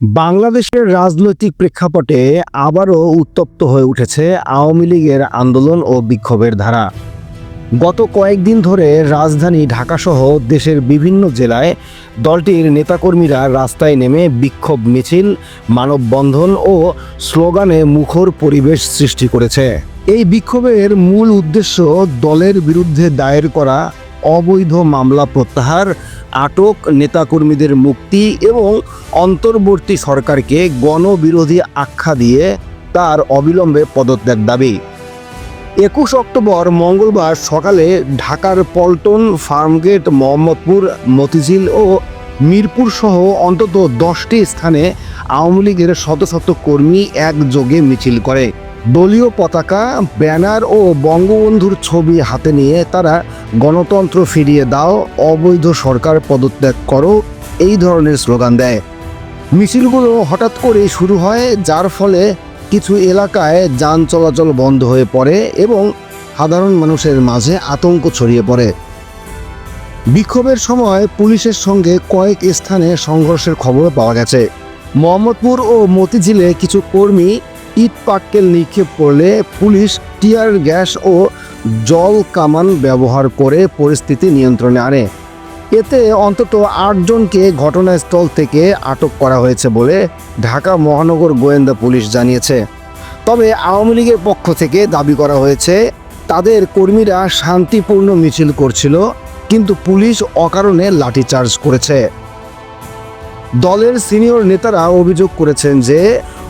বাংলাদেশের রাজনৈতিক প্রেক্ষাপটে আবারও উত্তপ্ত হয়ে উঠেছে আওয়ামী লীগের আন্দোলন ও বিক্ষোভের ধারা। গত কয়েকদিন ধরে রাজধানী ঢাকাসহ দেশের বিভিন্ন জেলায় দলটির নেতাকর্মীরা রাস্তায় নেমে বিক্ষোভ মিছিল, মানববন্ধন ও স্লোগানে মুখর পরিবেশ সৃষ্টি করেছে। এই বিক্ষোভের মূল উদ্দেশ্য দলের বিরুদ্ধে দায়ের করা অবৈধ মামলা প্রত্যাহার, আটক নেতাকর্মীদের মুক্তি এবং অন্তর্বর্তী সরকারকে গণবিরোধী আখ্যা দিয়ে তার অবিলম্বে পদত্যাগ দাবি। একুশ অক্টোবর মঙ্গলবার সকালে ঢাকার পল্টন ফার্মগেট, মোহাম্মদপুর, মতিঝিল ও মিরপুর সহ অন্তত দশটি স্থানে আওয়ামী লীগের শত শত কর্মী একযোগে মিছিল করে। দলীয় পতাকা, ব্যানার ও বঙ্গবন্ধুর ছবি হাতে নিয়ে তারা গণতন্ত্র ফিরিয়ে দাও, অবৈধ সরকার পদত্যাগ করো, এই ধরনের স্লোগান দেয়। মিছিলগুলো হঠাৎ করে শুরু হয়, যার ফলে কিছু এলাকায় যান চলাচল বন্ধ হয়ে পড়ে এবং সাধারণ মানুষের মাঝে আতঙ্ক ছড়িয়ে পড়ে। বিক্ষোভের সময় পুলিশের সঙ্গে কয়েক স্থানে সংঘর্ষের খবর পাওয়া গেছে। মোহাম্মদপুর ও মতিঝিলে কিছু কর্মী ইট পাক্কেল নিক্ষেপ করলে পুলিশ টিয়ার গ্যাস ও জল কামান ব্যবহার করে পরিস্থিতি নিয়ন্ত্রণে আনে। এতে অন্তত আটজনকে ঘটনাস্থল থেকে আটক করা হয়েছে বলে ঢাকা মহানগর গোয়েন্দা পুলিশ জানিয়েছে। তবে আওয়ামী লীগের পক্ষ থেকে দাবি করা হয়েছে, তাদের কর্মীরা শান্তিপূর্ণ মিছিল করছিল, কিন্তু পুলিশ অকারণে লাঠিচার্জ করেছে। দলের সিনিয়র নেতারা অভিযোগ করেছেন যে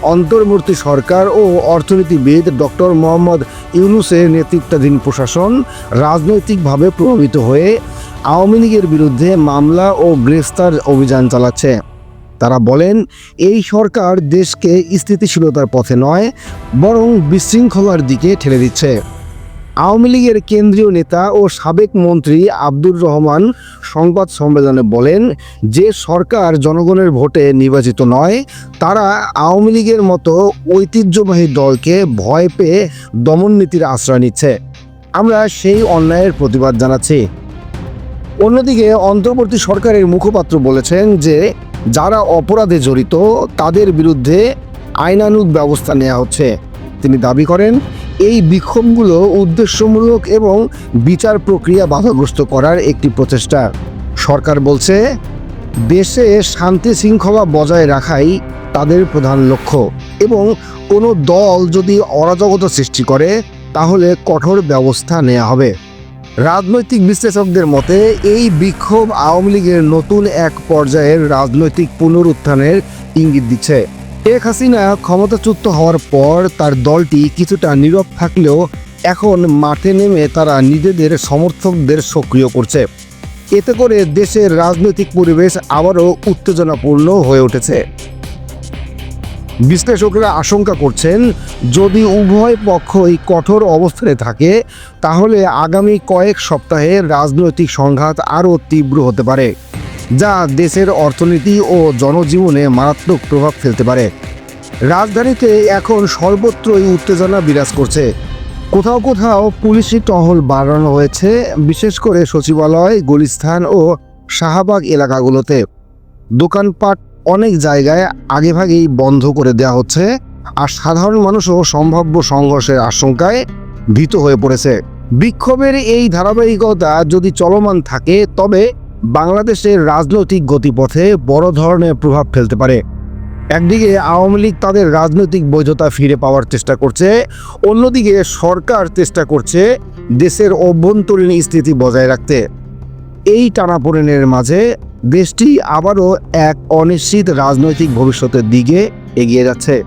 অন্তর্বর্তী সরকার ও অর্থনীতিবিদ ডক্টর মোহাম্মদ ইউনুসের নেতৃত্বাধীন প্রশাসন রাজনৈতিকভাবে প্রভাবিত হয়ে আওয়ামী লীগের বিরুদ্ধে মামলা ও গ্রেফতার অভিযান চালাচ্ছে। তারা বলেন, এই সরকার দেশকে স্থিতিশীলতার পথে নয়, বরং বিশৃঙ্খলার দিকে ঠেলে দিচ্ছে। আওয়ামী লীগের কেন্দ্রীয় নেতা ও সাবেক মন্ত্রী আব্দুর রহমান সংবাদ সম্মেলনে বলেন, যে সরকার জনগণের ভোটে নির্বাচিত নয়, তারা আওয়ামী লীগের মতো ঐতিহ্যবাহী দলকে ভয় পেয়ে দমন নীতির আশ্রয় নিচ্ছে। আমরা সেই অন্যায়ের প্রতিবাদ জানাচ্ছি। অন্যদিকে, অন্তর্বর্তী সরকারের মুখপাত্র বলেছেন যে, যারা অপরাধে জড়িত, তাদের বিরুদ্ধে আইনানুগ ব্যবস্থা নেওয়া হচ্ছে। তিনি দাবি করেন এই বিক্ষোভগুলো উদ্দেশ্যমূলক এবং বিচার প্রক্রিয়া বাধাগ্রস্ত করার একটি প্রচেষ্টা। সরকার বলছে, দেশে শান্তি শৃঙ্খলা বজায় রাখাই তাদের প্রধান লক্ষ্য এবং কোনো দল যদি অরাজকতা সৃষ্টি করে, তাহলে কঠোর ব্যবস্থা নেওয়া হবে। রাজনৈতিক বিশ্লেষকদের মতে, এই বিক্ষোভ আওয়ামী লীগের নতুন এক পর্যায়ের রাজনৈতিক পুনরুত্থানের ইঙ্গিত দিচ্ছে। শেখ হাসিনা ক্ষমতাচ্যুত হওয়ার পর তার দলটি কিছুটা নীরব থাকলেও এখন মাঠে নেমে তারা নিজেদের সমর্থকদের সক্রিয় করছে। এতে করে দেশের রাজনৈতিক পরিবেশ আবারও উত্তেজনাপূর্ণ হয়ে উঠেছে। বিশ্লেষকরা আশঙ্কা করছেন, যদি উভয় পক্ষই কঠোর অবস্থানে থাকে, তাহলে আগামী কয়েক সপ্তাহে রাজনৈতিক সংঘাত আরও তীব্র হতে পারে। যা দেশের অর্থনীতি ও জনজীবনে মারাত্মক প্রভাব ফেলতে পারে। রাজধানীতে এখন সর্বত্রই উত্তেজনা বিরাজ করছে। কোথাও কোথাও পুলিশি টহল বাড়ানো হয়েছে, বিশেষ করে সচিবালয়, গুলিস্থান ও শাহবাগ এলাকাগুলোতে। দোকানপাট অনেক জায়গায় আগেভাগেই বন্ধ করে দেওয়া হচ্ছে আর সাধারণ মানুষও সম্ভাব্য সংঘর্ষের আশঙ্কায় ভীত হয়ে পড়েছে। বিক্ষোভের এই ধারাবাহিকতা যদি চলমান থাকে, তবে বাংলাদেশের রাজনৈতিক গতিপথে বড় ধরনের প্রভাব ফেলতে পারে। একদিকে আওয়ামী লীগ তাদের রাজনৈতিক বৈধতা ফিরে পাওয়ার চেষ্টা করছে, অন্যদিকে সরকার চেষ্টা করছে দেশের অভ্যন্তরীণ স্থিতি বজায় রাখতে। এই টানাপোড়েনের মাঝে দেশটি আবারও এক অনিশ্চিত রাজনৈতিক ভবিষ্যতের দিকে এগিয়ে যাচ্ছে।